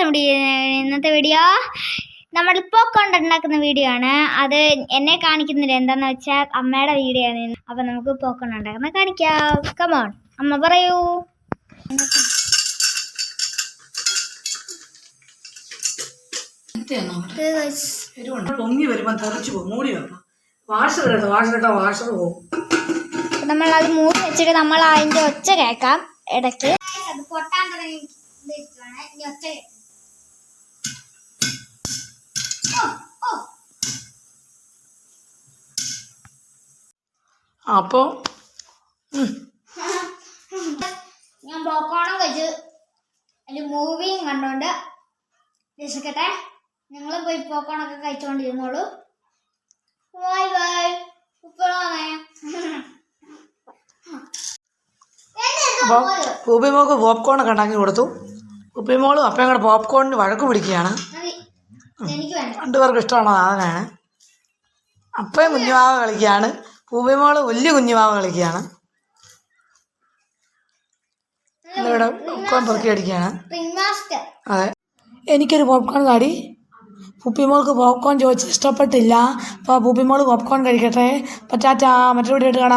ഇന്നത്തെ വീഡിയോ നമ്മൾ പോപ്കോൺ ഉണ്ടാക്കുന്ന വീഡിയോ ആണ്. അത് എന്നെ കാണിക്കുന്നില്ല. എന്താന്ന് വെച്ചാൽ അമ്മയുടെ വീഡിയോ ആണ് അപ്പൊ നമുക്ക് പോപ്കോൺ ഉണ്ടാക്കുന്ന കാണിക്കാം. കമോൺ അമ്മ പറയൂ. പൊങ്ങി വരുമ്പോൾ തെറിച്ചു പോകും. മൂടി വെക്കണം വാഷർ ഇടണം വാഷർ ഇട്ടാൽ വാഷർ പോകും. നമ്മൾ അത് മൂടി വെച്ചിട്ട് നമ്മൾ അതിന്റെ ഒച്ച കേക്കാം ഇടയ്ക്ക്. അത് പൊട്ടാൻ തുടങ്ങി. അപ്പോൾ ഞാൻ പോക്കോണം കഴിച്ച്. അതിൽ മൂവിയും കണ്ടോണ്ട് രസിക്കട്ടെ നിങ്ങൾ പോയി പോക്കോണൊക്കെ കഴിച്ചോണ്ടിരുന്നോളൂ. ബൈ ബൈ ഉപ്പളാണേ പോപ്കോൺ ഒക്കെ ഉണ്ടാക്കി കൊടുത്തു. ഉപ്പിമോളും അപ്പം കൂടെ പോപ്കോണിന് വഴക്ക് പിടിക്കുകയാണ്. രണ്ടുപേർക്ക് ഇഷ്ടമുള്ള സാധനമാണ് അപ്പം കുഞ്ഞുമാവ കളിക്കുകയാണ്. പൂപ്പിമോൾ വലിയ കുഞ്ഞുമാവ കളിക്കുകയാണ്. ഇവിടെ പോപ്കോൺ പെറുക്കി അടിക്കുകയാണ്. അതെ. എനിക്കൊരു പോപ്കോൺ കാടി പുപ്പിമോൾക്ക് പോപ്കോൺ ചോദിച്ച് ഇഷ്ടപ്പെട്ടില്ല. അപ്പോൾ പുപ്പിമോൾ പോപ്കോൺ കഴിക്കട്ടെ. പറ്റാറ്റാ മറ്റൊരു വീഡിയോ കാണാം.